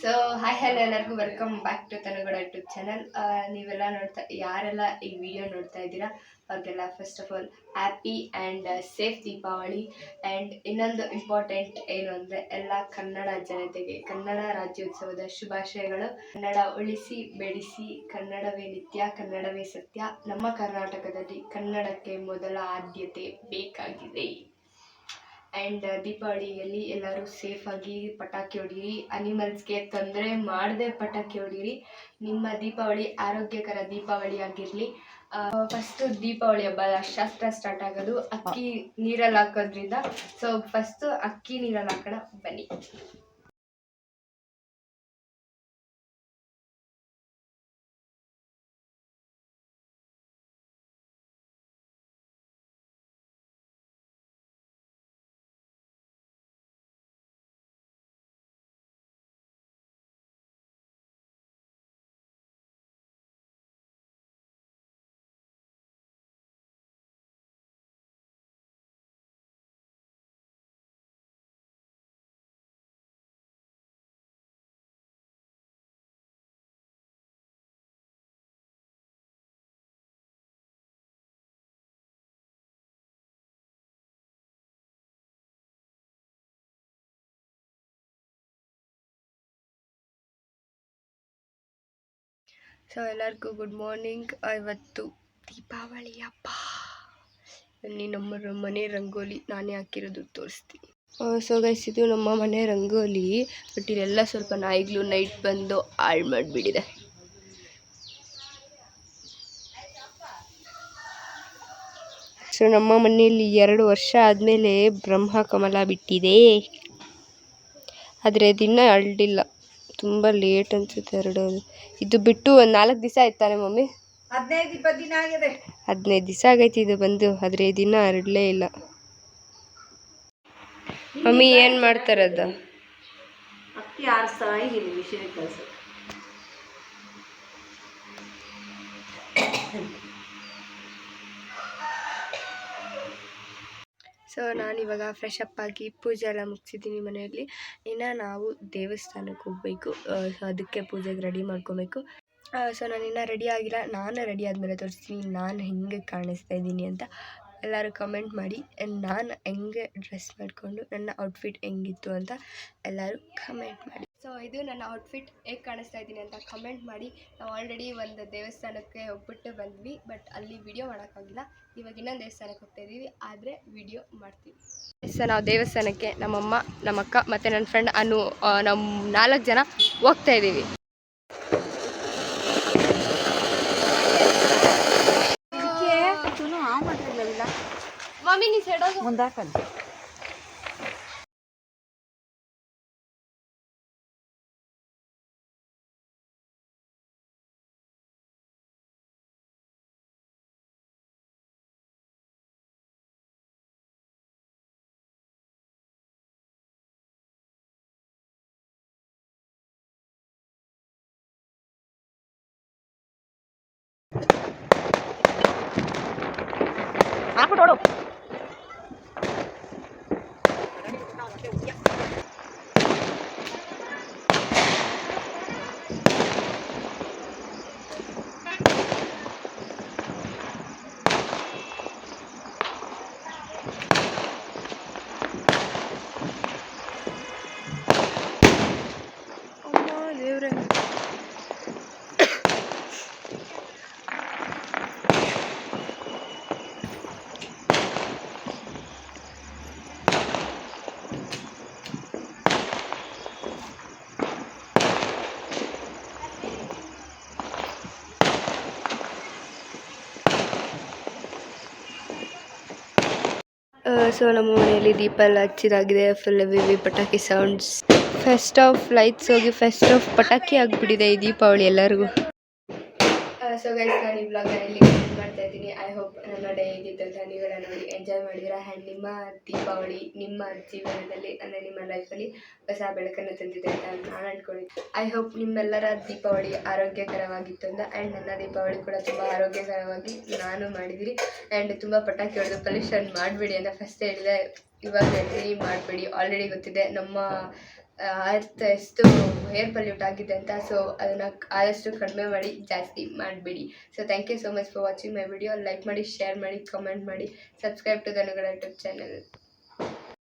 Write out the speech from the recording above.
So hi hello ಎಲ್ಲರಿಗೂ. Welcome back to ತನಗಡ YouTube channel ನೀವೆಲ್ಲ ನೋಡ್ತಾ, ಯಾರೆಲ್ಲ ಈ ವಿಡಿಯೋ ನೋಡ್ತಾ ಇದ್ದೀರಾ, ಅವ್ರಿಗೆಲ್ಲ first of all happy and safe Deepavali. And ಇನ್ನೊಂದು ಇಂಪಾರ್ಟೆಂಟ್ ಏನು ಅಂದರೆ, ಎಲ್ಲ ಕನ್ನಡ ಜನತೆಗೆ, ಕನ್ನಡ ರಾಜ್ಯೋತ್ಸವದ ಶುಭಾಶಯಗಳು. ಕನ್ನಡ ಉಳಿಸಿ, ಬೆಳೆಸಿ, ಕನ್ನಡವೇ ನಿತ್ಯ, ಕನ್ನಡವೇ ಸತ್ಯ. ನಮ್ಮ ಕರ್ನಾಟಕದಲ್ಲಿ ಕನ್ನಡಕ್ಕೆ ಮೊದಲ ಆದ್ಯತೆ ಬೇಕಾಗಿದೆ. ಆ್ಯಂಡ್ ದೀಪಾವಳಿಯಲ್ಲಿ ಎಲ್ಲರೂ ಸೇಫಾಗಿ ಪಟಾಕಿ ಹೊಡೀರಿ. ಅನಿಮಲ್ಸ್ಗೆ ತೊಂದರೆ ಮಾಡದೆ ಪಟಾಕಿ ಹೊಡೀರಿ. ನಿಮ್ಮ ದೀಪಾವಳಿ ಆರೋಗ್ಯಕರ ದೀಪಾವಳಿ ಆಗಿರಲಿ. ಫಸ್ಟು ದೀಪಾವಳಿ ಹಬ್ಬ, ಶಾಸ್ತ್ರ ಸ್ಟಾರ್ಟ್ ಆಗೋದು. ಅಕ್ಕಿ ನೀರಲ್ಲಿ ಹಾಕೋದ್ರಿಂದ ಸೊ ಫಸ್ಟು ಅಕ್ಕಿ ನೀರಲ್ಲಿ ಹಾಕೋಣ. ಬನ್ನಿ. ಸೊ ಎಲ್ಲರಿಗೂ ಗುಡ್ ಮಾರ್ನಿಂಗ್ ಇವತ್ತು ದೀಪಾವಳಿ ಹಬ್ಬ ಬನ್ನಿ ನಮ್ಮ ಮನೆ ರಂಗೋಲಿ ನಾನೇ ಹಾಕಿರೋದು ತೋರಿಸ್ತೀನಿ. ಸೊ ಗೈಸ್ ಇದು ನಮ್ಮ ಮನೆ ರಂಗೋಲಿ, ಬಟ್ ಇಲ್ಲೆಲ್ಲ ಸ್ವಲ್ಪ ನಾಯಿಗಳು ನೈಟ್ ಬಂದು ಹಾಳು ಮಾಡಿಬಿಟ್ಟಿದೆ. ಸೊ ನಮ್ಮ ಮನೆಯಲ್ಲಿ ಎರಡು ವರ್ಷ ಆದಮೇಲೆ ಬ್ರಹ್ಮ ಕಮಲ ಬಿಟ್ಟಿದೆ. ಆದರೆ ದಿನ ಅರಳಿಲ್ಲ ತುಂಬ ಲೇಟ್ ಅನ್ಸುತ್ತೆ ಎರಡು. ಇದು ಬಿಟ್ಟು ಒಂದು ನಾಲ್ಕು ದಿವಸ ಆಯ್ತಾನೆ ಮಮ್ಮಿ? ಹದಿನೈದು ಇಪ್ಪತ್ತು ದಿನ ಆಗಿದೆ. ಹದಿನೈದು ದಿವಸ ಆಗೈತಿ ಇದು ಬಂದು ಆದರೆ ದಿನ ಹರಡಲೇ ಇಲ್ಲ. ಮಮ್ಮಿ ಏನು ಮಾಡ್ತಾರದ ಅಕ್ಕಿ ಆರಿಸ್ತಾ ಇದ್ದೀನಿ ಮಿಷಿನ್ ಕಳ್ಸು. ಸೊ ನಾನಿವಾಗ ಫ್ರೆಶ್ ಅಪ್ ಆಗಿ ಪೂಜೆ ಎಲ್ಲ ಮುಗಿಸಿದ್ದೀನಿ ಮನೆಯಲ್ಲಿ. ಇನ್ನು ನಾವು ದೇವಸ್ಥಾನಕ್ಕೆ ಹೋಗಬೇಕು. ಸೊ ಅದಕ್ಕೆ ಪೂಜೆಗೆ ರೆಡಿ ಮಾಡ್ಕೋಬೇಕು. ಸೊ ನಾನು ಇನ್ನೂ ರೆಡಿ ಆಗಿಲ್ಲ. ನಾನು ರೆಡಿ ಆದಮೇಲೆ ತೋರಿಸ್ತೀನಿ. ನಾನು ಹೆಂಗೆ ಕಾಣಿಸ್ತಾ ಇದ್ದೀನಿ ಅಂತ. ಎಲ್ಲರೂ ಕಮೆಂಟ್ ಮಾಡಿ. ನಾನು ಹೆಂಗೆ ಡ್ರೆಸ್ ಮಾಡಿಕೊಂಡು, ನನ್ನ ಔಟ್ಫಿಟ್ ಹೆಂಗಿತ್ತು ಅಂತ ಎಲ್ಲರೂ ಕಮೆಂಟ್ ಮಾಡಿ. ಸೊ ಇದು ನನ್ನ ಔಟ್ಫಿಟ್ ಹೇಗೆ ಕಾಣಿಸ್ತಾ ಇದ್ದೀನಿ ಅಂತ ಕಮೆಂಟ್ ಮಾಡಿ. ನಾವು ಆಲ್ರೆಡಿ ಒಂದು ದೇವಸ್ಥಾನಕ್ಕೆ ಹೋಗ್ಬಿಟ್ಟು ಬಂದ್ವಿ ಬಟ್ ಅಲ್ಲಿ ವಿಡಿಯೋ ಮಾಡೋಕ್ಕಾಗಿಲ್ಲ. ಇವಾಗ ಇನ್ನೊಂದು ದೇವಸ್ಥಾನಕ್ಕೆ ಹೋಗ್ತಾ ಇದ್ದೀವಿ, ಆದರೆ ವಿಡಿಯೋ ಮಾಡ್ತೀವಿ. ಸೊ ನಾವು ದೇವಸ್ಥಾನಕ್ಕೆ ನಮ್ಮಮ್ಮ ನಮ್ಮ ಅಕ್ಕ ಮತ್ತು ನನ್ನ ಫ್ರೆಂಡ್ ಅನು ನಮ್ಮ ನಾಲ್ಕು ಜನ ಹೋಗ್ತಾ ಇದ್ದೀವಿ. ಮಮ್ಮಿ ನೀ ಸೈಡ್ ಮುಂದಾಕಂತ ಹಾಕ್ಬಿಟ್ಟು ಸೊ ನಮ್ಮ ಮನೆಯಲ್ಲಿ ದೀಪ ಎಲ್ಲ ಹಚ್ಚಿದಾಗಿದೆ ಫುಲ್ ವಿವಿ ಪಟಾಕಿ ಸೌಂಡ್ಸ್ ಫೆಸ್ಟ್ ಆಫ್ ಲೈಟ್ಸ್ ಹೋಗಿ ಫೆಸ್ಟ್ ಆಫ್ ಪಟಾಕಿ ಆಗಿಬಿಟ್ಟಿದೆ ಈ ದೀಪಾವಳಿ ಎಲ್ಲರಿಗೂ. ಸೊ ಗೈಸ್ ನಾನು ಈ ಬ್ಲಾಗ್ ಇಲ್ಲಿ ಮಾಡ್ತಾ ಇದ್ದೀನಿ. ಐ ಹೋಪ್ ನನ್ನ ಡೇ ಹೇಗಿತ್ತು ಅಂತ ನೀವೆಲ್ಲ ನೋಡಿ ಎಂಜಾಯ್ ಮಾಡಿದ್ದೀರಾ? ಆ್ಯಂಡ್ ನಿಮ್ಮ ದೀಪಾವಳಿ, ನಿಮ್ಮ ಜೀವನದಲ್ಲಿ, ಅಂದರೆ ನಿಮ್ಮ ಲೈಫಲ್ಲಿ ಹೊಸ ಬೆಳಕನ್ನು ತಂದಿದೆ ಅಂತ ನಾನು ಅಂದ್ಕೊಂಡಿದ್ದೆ ಐ ಹೋಪ್ ನಿಮ್ಮೆಲ್ಲರ ದೀಪಾವಳಿ ಆರೋಗ್ಯಕರವಾಗಿತ್ತು ಅಂತ ಆ್ಯಂಡ್ ನನ್ನ ದೀಪಾವಳಿ ಕೂಡ ತುಂಬ ಆರೋಗ್ಯಕರವಾಗಿ ನಾನು ಮಾಡಿದಿರಿ ಆ್ಯಂಡ್ ತುಂಬ ಪಟಾಕಿ ಹೊಡೆದು ಪೊಲ್ಯೂಷನ್ ಮಾಡಬೇಡಿ ಅಂತ ಫಸ್ಟ್ ಹೇಳಿದೆ. ಇವಾಗ ಹೇಳ್ತೀನಿ, ಮಾಡಬೇಡಿ. ಆಲ್ರೆಡಿ ಗೊತ್ತಿದೆ, ನಮ್ಮ ಅರ್ಥ ಎಷ್ಟು ಏರ್ ಪಲ್ಯೂಟ್ ಆಗಿದೆ ಅಂತ ಸೊ ಅದನ್ನು ಆದಷ್ಟು ಕಡಿಮೆ ಮಾಡಿ, ಜಾಸ್ತಿ ಮಾಡಬೇಡಿ. So thank you so much for watching my video like ಮಾಡಿ ಶೇರ್ ಮಾಡಿ ಕಮೆಂಟ್ ಮಾಡಿ. ಸಬ್ಸ್ಕ್ರೈಬ್ ಟು ದನಗಳ ಯೂಟ್ಯೂಬ್ ಚಾನಲ್